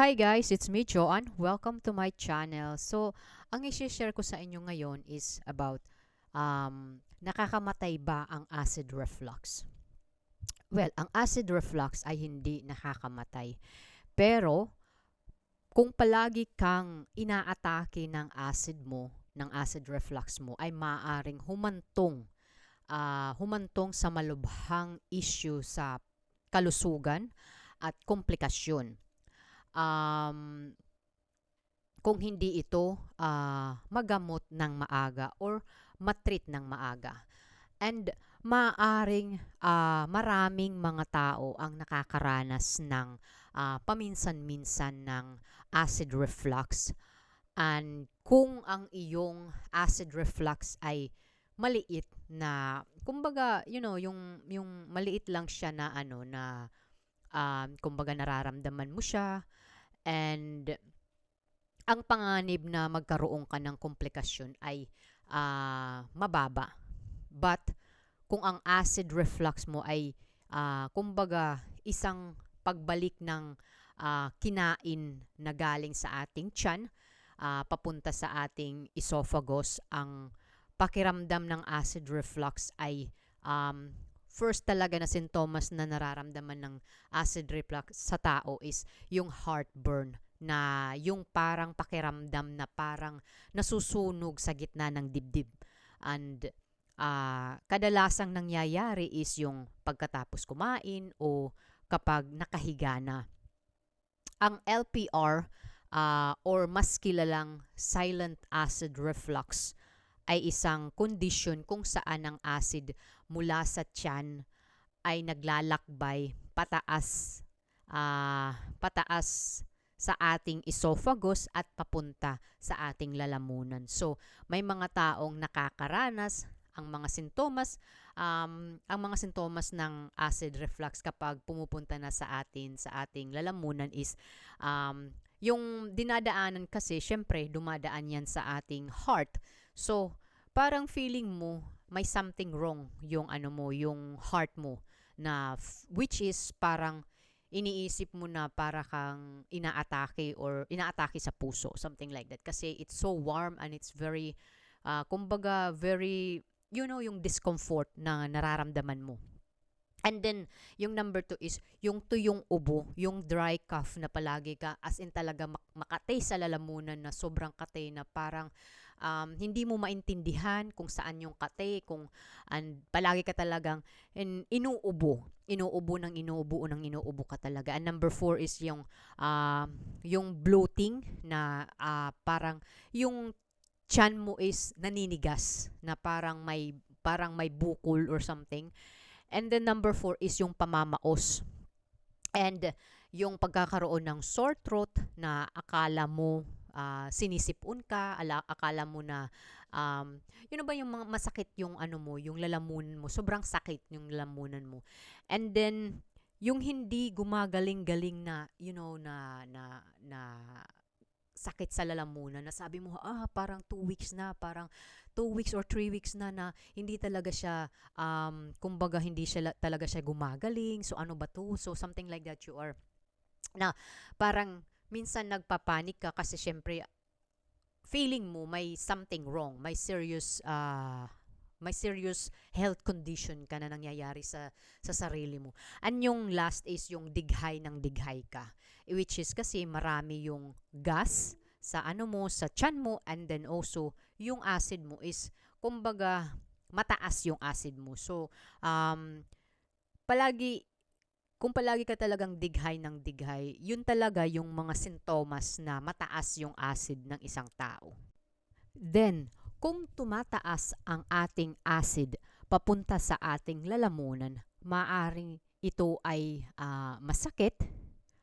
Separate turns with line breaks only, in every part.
Hi guys, it's me Joanne. Welcome to my channel. So, ang i-share ko sa inyo ngayon is about um, nakakamatay ba ang acid reflux? Well, ang acid reflux ay hindi nakakamatay. Pero, kung palagi kang inaatake ng acid mo, ng acid reflux mo, ay maaaring humantong, uh, humantong sa malubhang issue sa kalusugan at komplikasyon um, kung hindi ito uh, magamot ng maaga or matreat ng maaga. And maaring uh, maraming mga tao ang nakakaranas ng uh, paminsan-minsan ng acid reflux. And kung ang iyong acid reflux ay maliit na kumbaga you know yung yung maliit lang siya na ano na um, kumbaga nararamdaman mo siya And ang panganib na magkaroon ka ng komplikasyon ay uh, mababa. But kung ang acid reflux mo ay uh, kumbaga isang pagbalik ng uh, kinain na galing sa ating tiyan uh, papunta sa ating esophagus, ang pakiramdam ng acid reflux ay um, first talaga na sintomas na nararamdaman ng acid reflux sa tao is yung heartburn na yung parang pakiramdam na parang nasusunog sa gitna ng dibdib. And uh, kadalasang nangyayari is yung pagkatapos kumain o kapag nakahiga na. Ang LPR uh, or mas kilalang silent acid reflux ay isang kondisyon kung saan ang acid mula sa tiyan ay naglalakbay pataas uh, pataas sa ating esophagus at papunta sa ating lalamunan. So, may mga taong nakakaranas ang mga sintomas, um, ang mga sintomas ng acid reflux kapag pumupunta na sa atin, sa ating lalamunan is um, yung dinadaanan kasi, syempre, dumadaan yan sa ating heart. So, parang feeling mo may something wrong yung ano mo, yung heart mo na which is parang iniisip mo na para kang inaatake or inaatake sa puso, something like that. Kasi it's so warm and it's very, uh, kumbaga, very, you know, yung discomfort na nararamdaman mo. And then, yung number two is yung tuyong ubo, yung dry cough na palagi ka, as in talaga mak- makatay sa lalamunan na sobrang katay na parang um, hindi mo maintindihan kung saan yung katay, kung and palagi ka talagang in, inuubo, inuubo ng inuubo ng inuubo ka talaga. And number four is yung, uh, yung bloating na uh, parang yung chan mo is naninigas na parang may parang may bukol or something And then number four is yung pamamaos. And yung pagkakaroon ng sore throat na akala mo uh, sinisipon ka, ala, akala mo na um, yun ba yung mga masakit yung ano mo, yung lalamunan mo, sobrang sakit yung lalamunan mo. And then yung hindi gumagaling-galing na you know na na na sakit sa lalamunan na sabi mo, ah, parang two weeks na, parang two weeks or three weeks na na hindi talaga siya, um, kumbaga hindi siya talaga siya gumagaling. So, ano ba to? So, something like that you are, na parang minsan nagpapanik ka kasi syempre, feeling mo may something wrong, may serious, uh, may serious health condition ka na nangyayari sa sa sarili mo. And yung last is yung dighay ng dighay ka, which is kasi marami yung gas sa ano mo, sa chan mo, and then also yung acid mo is, kumbaga, mataas yung acid mo. So, um, palagi, kung palagi ka talagang dighay ng dighay, yun talaga yung mga sintomas na mataas yung acid ng isang tao. Then, kung tumataas ang ating acid papunta sa ating lalamunan, maaring ito ay uh, masakit,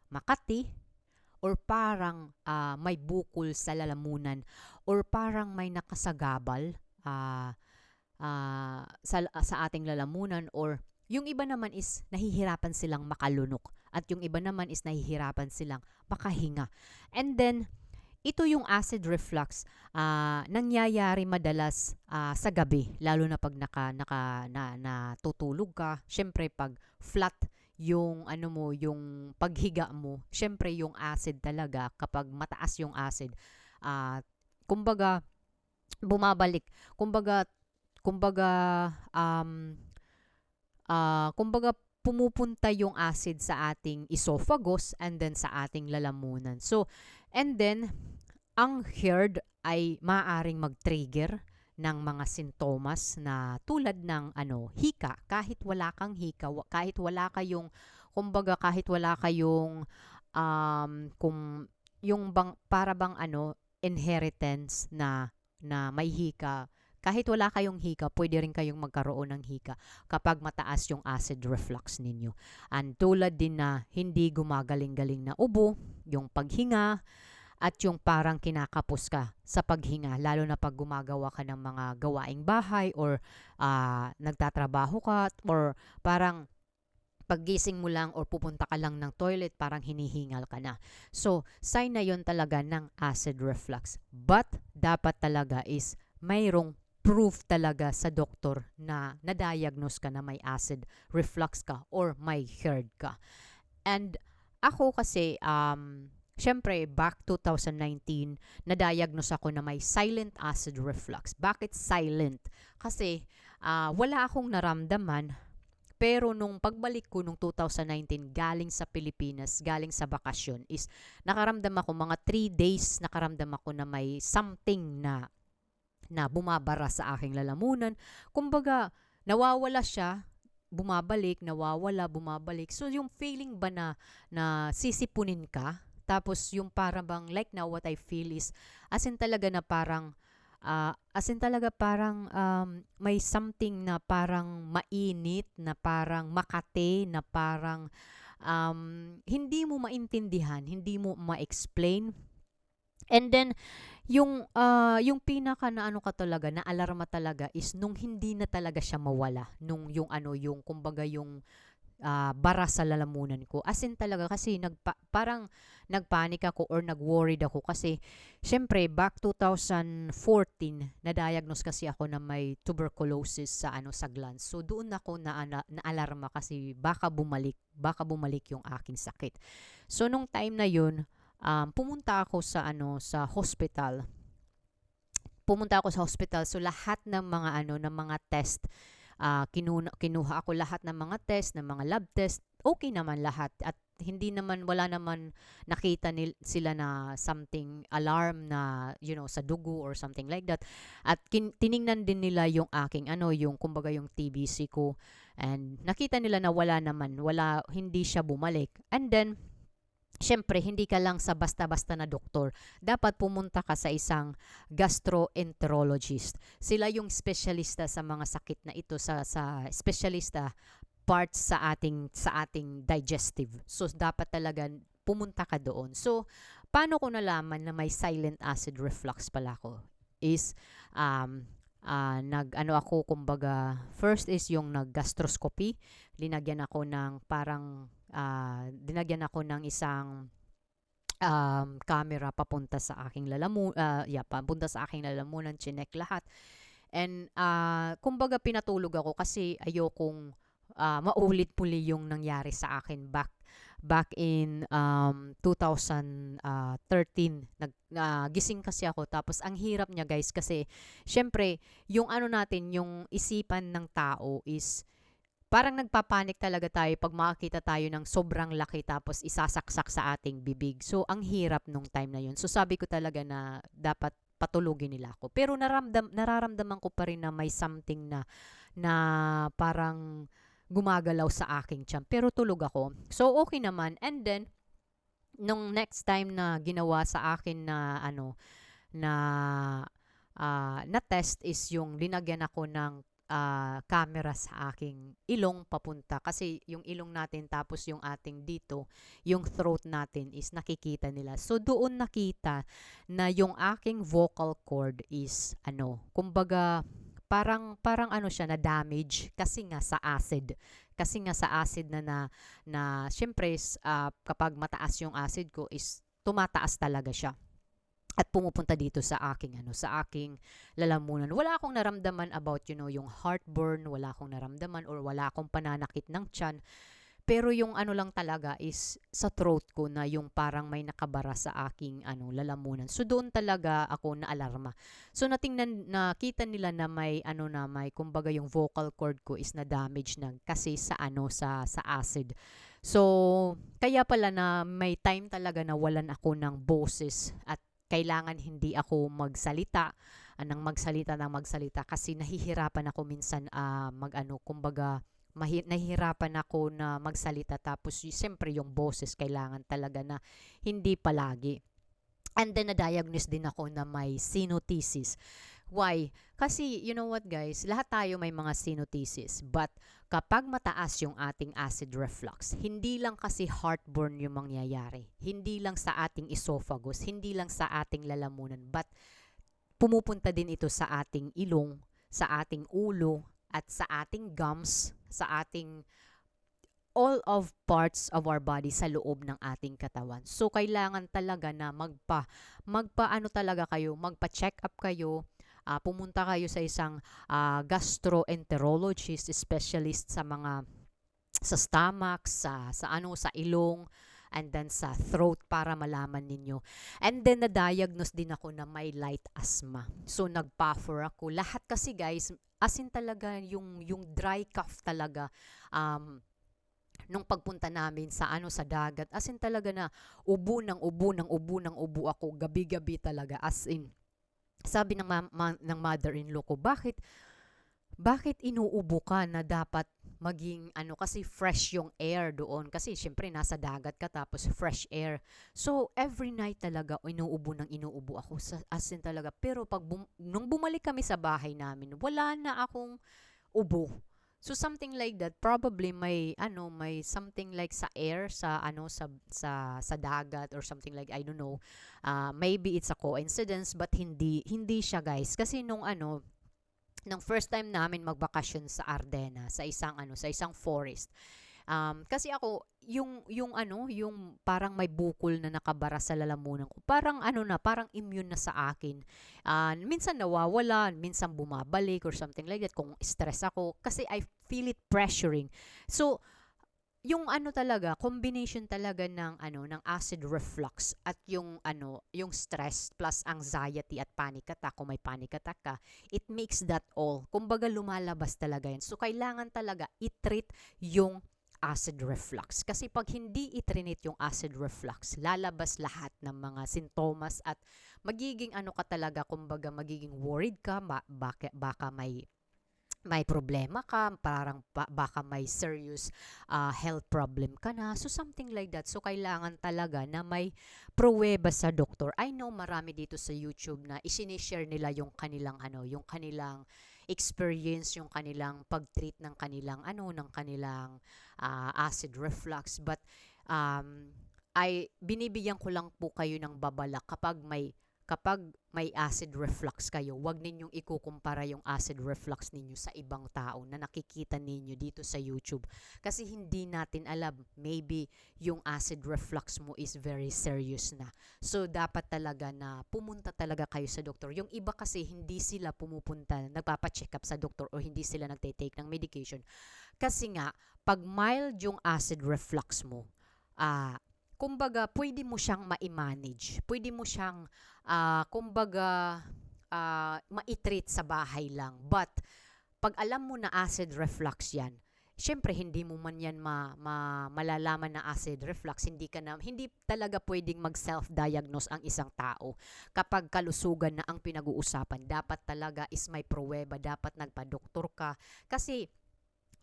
makati, or parang uh, may bukol sa lalamunan, or parang may nakasagabal uh, uh, sa, sa ating lalamunan, or yung iba naman is nahihirapan silang makalunok, at yung iba naman is nahihirapan silang makahinga. And then, ito yung acid reflux, uh, nangyayari madalas uh, sa gabi, lalo na pag naka, naka, na, natutulog ka. Siyempre, pag flat yung ano mo, yung paghiga mo, syempre yung acid talaga kapag mataas yung acid, ah kumbaga bumabalik. Kumbaga kumbaga um ah kumbaga pumupunta yung acid sa ating esophagus and then sa ating lalamunan. So, and then ang herd ay maaaring mag-trigger ng mga sintomas na tulad ng ano, hika. Kahit wala kang hika, kahit wala kayong, kumbaga kahit wala kayong, um, kung, yung bang, para bang ano, inheritance na, na may hika, kahit wala kayong hika, pwede rin kayong magkaroon ng hika kapag mataas yung acid reflux ninyo. And tulad din na hindi gumagaling-galing na ubo, yung paghinga, at yung parang kinakapos ka sa paghinga, lalo na pag gumagawa ka ng mga gawaing bahay or ah, nagtatrabaho ka or parang paggising mo lang or pupunta ka lang ng toilet, parang hinihingal ka na. So, sign na yon talaga ng acid reflux. But, dapat talaga is mayroong proof talaga sa doktor na na-diagnose ka na may acid reflux ka or may HERD ka. And ako kasi, um, syempre, back 2019, na-diagnose ako na may silent acid reflux. Bakit silent? Kasi ah, wala akong naramdaman pero nung pagbalik ko nung 2019 galing sa Pilipinas, galing sa bakasyon is nakaramdam ako mga 3 days nakaramdam ako na may something na na bumabara sa aking lalamunan. Kumbaga, nawawala siya, bumabalik, nawawala, bumabalik. So yung feeling ba na na sisipunin ka, tapos yung parang bang like now what I feel is as in talaga na parang ah, as in talaga parang um, may something na parang mainit, na parang makate, na parang um, hindi mo maintindihan, hindi mo ma-explain. And then, yung, ah, yung pinaka na ano ka talaga, na alarma talaga is nung hindi na talaga siya mawala. Nung yung ano, yung kumbaga yung ah, bara sa lalamunan ko. As in talaga kasi nagpa, parang nagpanik ako or nag-worried ako kasi syempre back 2014 na-diagnose kasi ako na may tuberculosis sa ano sa glands. So doon ako na, na alarma kasi baka bumalik, baka bumalik yung aking sakit. So nung time na yun, um, pumunta ako sa ano sa hospital. Pumunta ako sa hospital. So lahat ng mga ano ng mga test ah, kinuna, kinuha ako lahat ng mga test, ng mga lab test, okay naman lahat. At hindi naman, wala naman nakita nil, sila na something alarm na, you know, sa dugo or something like that. At kin, tiningnan din nila yung aking, ano, yung, kumbaga yung TBC ko. And nakita nila na wala naman, wala, hindi siya bumalik. And then, Siyempre, hindi ka lang sa basta-basta na doktor. Dapat pumunta ka sa isang gastroenterologist. Sila yung specialista sa mga sakit na ito sa sa specialista parts sa ating sa ating digestive. So dapat talaga pumunta ka doon. So paano ko nalaman na may silent acid reflux pala ako? Is um ah, nag ano ako kumbaga first is yung nag gastroscopy linagyan ako ng parang ah, dinagyan ako ng isang um, camera papunta sa aking lalamu ah, yeah, papunta sa aking lalamunan, chinek lahat. And ah, kumbaga pinatulog ako kasi ayokong ah, maulit-muli yung nangyari sa akin back back in um, 2013 nag ah, gising kasi ako tapos ang hirap niya guys kasi syempre yung ano natin yung isipan ng tao is parang nagpapanik talaga tayo pag makakita tayo ng sobrang laki tapos isasaksak sa ating bibig. So, ang hirap nung time na yun. So, sabi ko talaga na dapat patulugin nila ako. Pero naramdam, nararamdaman ko pa rin na may something na na parang gumagalaw sa aking tiyan. Pero tulog ako. So, okay naman. And then, nung next time na ginawa sa akin na ano, na ah, na test is yung linagyan ako ng ah, camera sa aking ilong papunta. Kasi yung ilong natin tapos yung ating dito yung throat natin is nakikita nila. So doon nakita na yung aking vocal cord is ano kumbaga parang parang ano siya na damage. Kasi nga sa acid. Kasi nga sa acid na na, na syempre ah, kapag mataas yung acid ko is tumataas talaga siya at pumupunta dito sa aking ano sa aking lalamunan. Wala akong naramdaman about you know yung heartburn, wala akong naramdaman or wala akong pananakit ng tiyan. pero yung ano lang talaga is sa throat ko na yung parang may nakabara sa aking ano lalamunan. So doon talaga ako na alarma. So natingnan nakita nila na may ano na may kumbaga yung vocal cord ko is na damage na kasi sa ano sa sa acid. So kaya pala na may time talaga na walan ako ng boses at kailangan hindi ako magsalita anang magsalita ng magsalita kasi nahihirapan ako minsan uh, mag ano kumbaga mahi- nahihirapan ako na magsalita tapos siyempre yung boses kailangan talaga na hindi palagi. And then na-diagnose din ako na may sinusitis. Why? Kasi you know what guys, lahat tayo may mga sinusitis. But kapag mataas yung ating acid reflux, hindi lang kasi heartburn yung mangyayari. Hindi lang sa ating esophagus, hindi lang sa ating lalamunan, but pumupunta din ito sa ating ilong, sa ating ulo, at sa ating gums, sa ating all of parts of our body sa loob ng ating katawan. So kailangan talaga na magpa magpaano talaga kayo, magpa-check up kayo, uh, pumunta kayo sa isang uh, gastroenterologist, specialist sa mga sa stomach, sa sa ano sa ilong, and then sa throat para malaman ninyo. And then na-diagnose din ako na may light asthma. So nag-puffer ako. Lahat kasi guys, as in talaga yung yung dry cough talaga um nung pagpunta namin sa ano sa dagat as in talaga na ubo ng ubo ng ubo ng ubo ako gabi-gabi talaga as in sabi ng ma- ma- ng mother-in-law ko bakit bakit inuubo ka na dapat maging ano kasi fresh yung air doon? Kasi syempre nasa dagat ka tapos fresh air. So every night talaga inuubo nang inuubo ako sa as in talaga. Pero pag bum, nung bumalik kami sa bahay namin wala na akong ubo So something like that probably may ano may something like sa air sa ano sa sa sa dagat or something like I don't know. Uh, maybe it's a coincidence but hindi hindi siya guys kasi nung ano ng first time namin magbakasyon sa Ardena sa isang ano sa isang forest. Um, kasi ako yung yung ano yung parang may bukol na nakabara sa lalamunan ko parang ano na parang immune na sa akin uh, minsan nawawala minsan bumabalik or something like that kung stress ako kasi I feel it pressuring so yung ano talaga, combination talaga ng ano ng acid reflux at yung ano, yung stress plus anxiety at panic attack kung may panic attack ka, it makes that all. Kumbaga lumalabas talaga yan. So kailangan talaga i-treat yung acid reflux. Kasi pag hindi i-treat yung acid reflux, lalabas lahat ng mga sintomas at magiging ano ka talaga, kumbaga magiging worried ka, ba, baka, baka may may problema ka, parang ba- baka may serious uh, health problem ka na. So something like that. So kailangan talaga na may pruweba sa doktor. I know marami dito sa YouTube na isinishare nila yung kanilang ano, yung kanilang experience, yung kanilang pag-treat ng kanilang ano, ng kanilang uh, acid reflux. But um, ay binibigyan ko lang po kayo ng babala kapag may kapag may acid reflux kayo, huwag ninyong ikukumpara yung acid reflux ninyo sa ibang tao na nakikita ninyo dito sa YouTube. Kasi hindi natin alam, maybe yung acid reflux mo is very serious na. So, dapat talaga na pumunta talaga kayo sa doktor. Yung iba kasi hindi sila pumupunta, nagpapacheck up sa doktor o hindi sila nagte-take ng medication. Kasi nga, pag mild yung acid reflux mo, ah, uh, kumbaga, pwede mo siyang ma-manage. Pwede mo siyang, uh, kumbaga, uh, ma-treat sa bahay lang. But, pag alam mo na acid reflux yan, syempre hindi mo man yan ma, ma, malalaman na acid reflux hindi ka na hindi talaga pwedeng mag self-diagnose ang isang tao kapag kalusugan na ang pinag-uusapan dapat talaga is may pruweba dapat nagpa-doktor ka kasi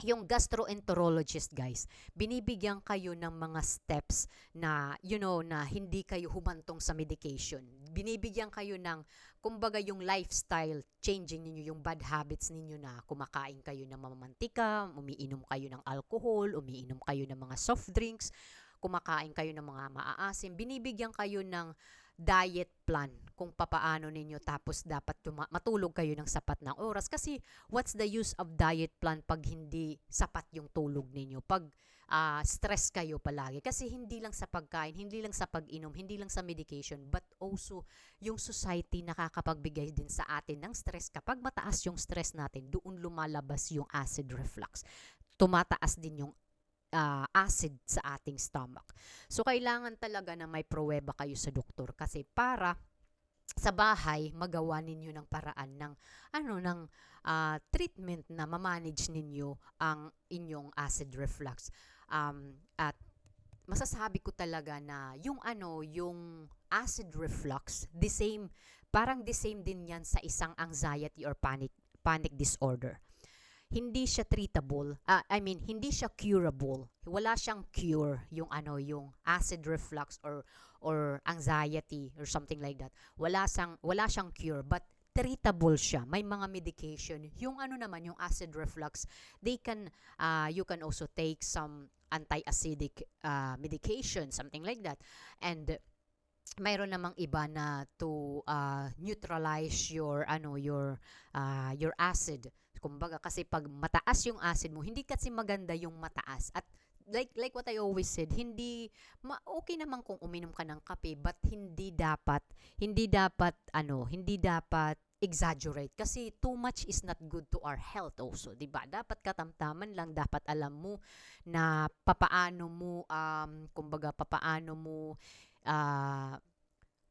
yung gastroenterologist guys, binibigyan kayo ng mga steps na you know na hindi kayo humantong sa medication. Binibigyan kayo ng kumbaga yung lifestyle changing ninyo, yung bad habits ninyo na kumakain kayo ng mamamantika, umiinom kayo ng alcohol, umiinom kayo ng mga soft drinks, kumakain kayo ng mga maaasim, binibigyan kayo ng diet plan kung papaano ninyo tapos dapat matulog kayo ng sapat na oras. Kasi what's the use of diet plan pag hindi sapat yung tulog ninyo? Pag uh, stress kayo palagi. Kasi hindi lang sa pagkain hindi lang sa pag-inom hindi lang sa medication but also yung society nakakapagbigay din sa atin ng stress. Kapag mataas yung stress natin doon lumalabas yung acid reflux. Tumataas din yung ah, acid sa ating stomach. So kailangan talaga na may pruweba kayo sa doktor kasi para sa bahay magawa ninyo ng paraan ng ano ng ah, treatment na ma-manage ninyo ang inyong acid reflux. Um, at masasabi ko talaga na yung ano, yung acid reflux, the same, parang the same din yan sa isang anxiety or panic panic disorder. Hindi siya treatable, ah, I mean, hindi siya curable. Wala siyang cure yung ano, yung acid reflux or or anxiety or something like that. Wala siyang wala siyang cure but treatable siya. May mga medication. Yung ano naman, yung acid reflux, they can, uh, you can also take some anti-acidic uh, medication, something like that. And mayroon namang iba na to uh, neutralize your ano your uh, your acid kumbaga kasi pag mataas yung acid mo hindi kasi maganda yung mataas at like like what I always said hindi ma okay naman kung uminom ka ng kape but hindi dapat hindi dapat ano hindi dapat exaggerate kasi too much is not good to our health also, 'di ba? Dapat katamtaman lang, dapat alam mo na papaano mo um kumbaga papaano mo uh,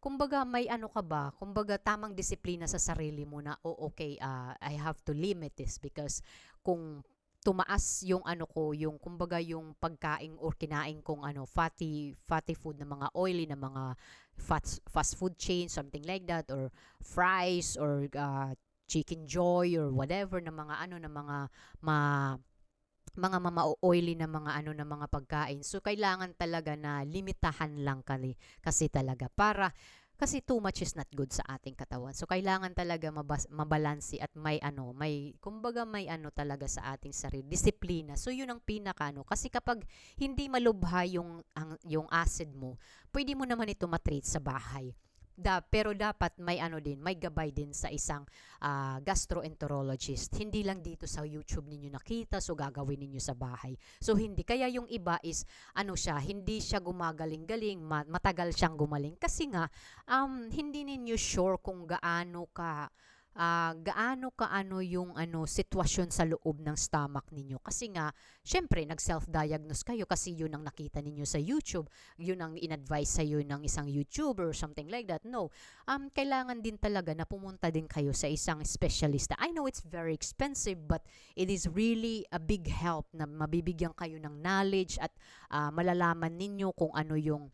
kumbaga may ano ka ba, kumbaga tamang disiplina sa sarili mo na oh okay, uh, I have to limit this because kung tumaas yung ano ko, yung kumbaga yung pagkain or kinain kong ano fatty fatty food na mga oily na mga fast fast food chain something like that or fries or uh, chicken joy or whatever na mga ano na mga ma mga mama-oily na mga ano na mga pagkain. So kailangan talaga na limitahan lang kali kasi talaga para kasi too much is not good sa ating katawan. So kailangan talaga mabas, mabalansi at may ano, may kumbaga may ano talaga sa ating sarili, disiplina. So yun ang pinaka ano kasi kapag hindi malubha yung ang, yung acid mo, pwede mo naman ito matreat sa bahay da, pero dapat may ano din, may gabay din sa isang uh, gastroenterologist. Hindi lang dito sa YouTube ninyo nakita, so gagawin ninyo sa bahay. So hindi kaya yung iba is ano siya, hindi siya gumagaling-galing, matagal siyang gumaling kasi nga um hindi ninyo sure kung gaano ka uh, gaano kaano yung ano sitwasyon sa loob ng stomach ninyo? Kasi nga syempre nag self-diagnose kayo kasi yun ang nakita ninyo sa YouTube. Yun ang in-advise sa iyo ng isang YouTuber or something like that. No. Um kailangan din talaga na pumunta din kayo sa isang specialist. I know it's very expensive but it is really a big help na mabibigyan kayo ng knowledge at uh, malalaman ninyo kung ano yung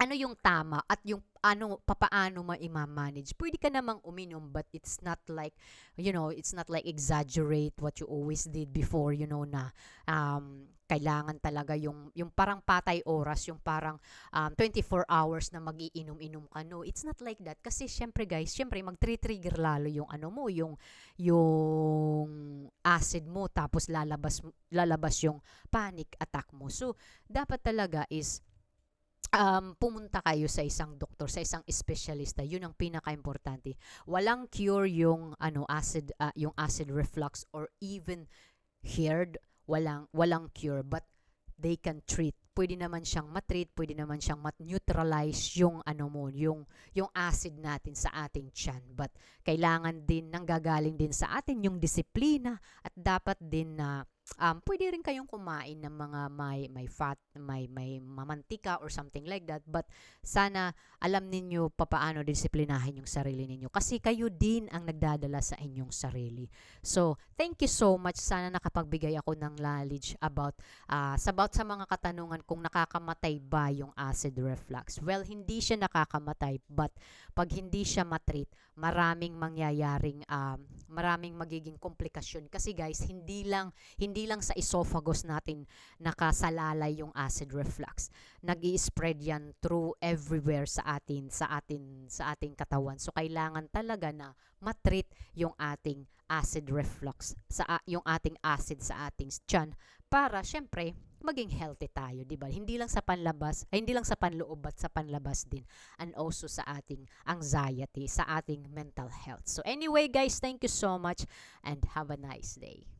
ano yung tama at yung ano papaano mo i-manage. Pwede ka namang uminom but it's not like you know, it's not like exaggerate what you always did before, you know na um kailangan talaga yung yung parang patay oras, yung parang um, 24 hours na magiinom-inom ka. No, it's not like that kasi syempre guys, syempre mag-trigger lalo yung ano mo, yung yung acid mo tapos lalabas lalabas yung panic attack mo. So dapat talaga is um, pumunta kayo sa isang doktor, sa isang espesyalista. Yun ang pinaka-importante. Walang cure yung ano acid uh, yung acid reflux or even heard walang walang cure but they can treat. Pwede naman siyang matreat, pwede naman siyang mat-neutralize yung ano mo, yung yung acid natin sa ating tiyan. But kailangan din nanggagaling din sa atin yung disiplina at dapat din na um, pwede rin kayong kumain ng mga may, may fat, may, may mamantika or something like that. But sana alam ninyo papaano disiplinahin yung sarili ninyo. Kasi kayo din ang nagdadala sa inyong sarili. So, thank you so much. Sana nakapagbigay ako ng knowledge about, uh, about sa mga katanungan kung nakakamatay ba yung acid reflux. Well, hindi siya nakakamatay. But pag hindi siya matreat, maraming mangyayaring, um, maraming magiging komplikasyon. Kasi guys, hindi lang, hindi lang sa esophagus natin nakasalalay yung acid reflux. nag spread yan through everywhere sa atin, sa atin, sa ating katawan. So, kailangan talaga na matreat yung ating acid reflux, sa yung ating acid sa ating tiyan para syempre maging healthy tayo, 'di ba? Hindi lang sa panlabas, ay hindi lang sa panloob at sa panlabas din and also sa ating anxiety, sa ating mental health. So anyway, guys, thank you so much and have a nice day.